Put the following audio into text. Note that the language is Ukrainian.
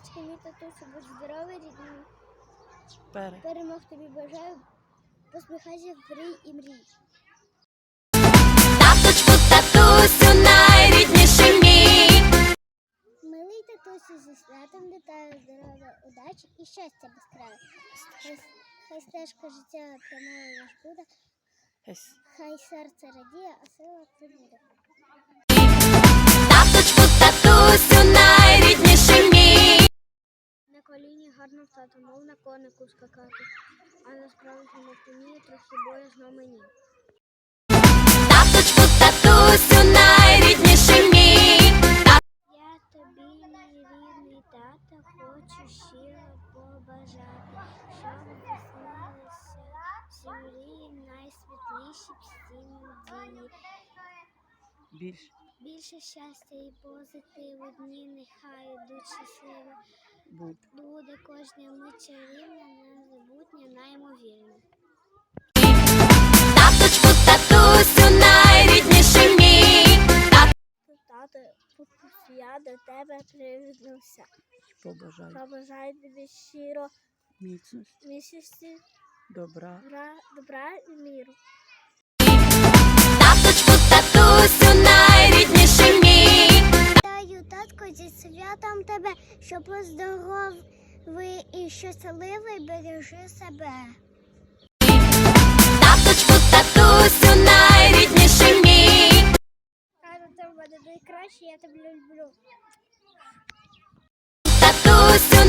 татусю, будь здоровий, рідний. Пере. Перемог тобі бажаю. Посміхайся, врій і мрій. Таточку, татусю, найрідніший мій. Милий татусю зі святом вітаю, здоров'я, удачі і щастя безкраю. Хай, хай стежка життя прямою ваш буде, хай серце радіє, а сила прибуде. Гарно встати, мов на конику скакати, а на справжньому коні трохи боязно мені. Таточку, татусю, найрідніший мій. Я тобі, мій рідний тато, хочу щиро побажати, щоб всі мрії найсвітліші всі дії. Більш. Більше щастя і позитиву дні, нехай йдуть щасливо. Будь. Буде кожна мить чарівна, незабутня, неймовірна. Таточку, татусю, найрідніший мій. Тато, я до тебе привіднувся. Побажай. Побажаю тобі щиро Міцності. місяці Добра. добра, добра і міру. святом тебе, щоб здоровий і щасливий бережи себе. Таточку, татусю, найрідніший мій. Раду тебе буде Найкраще я тебе люблю. Татусю,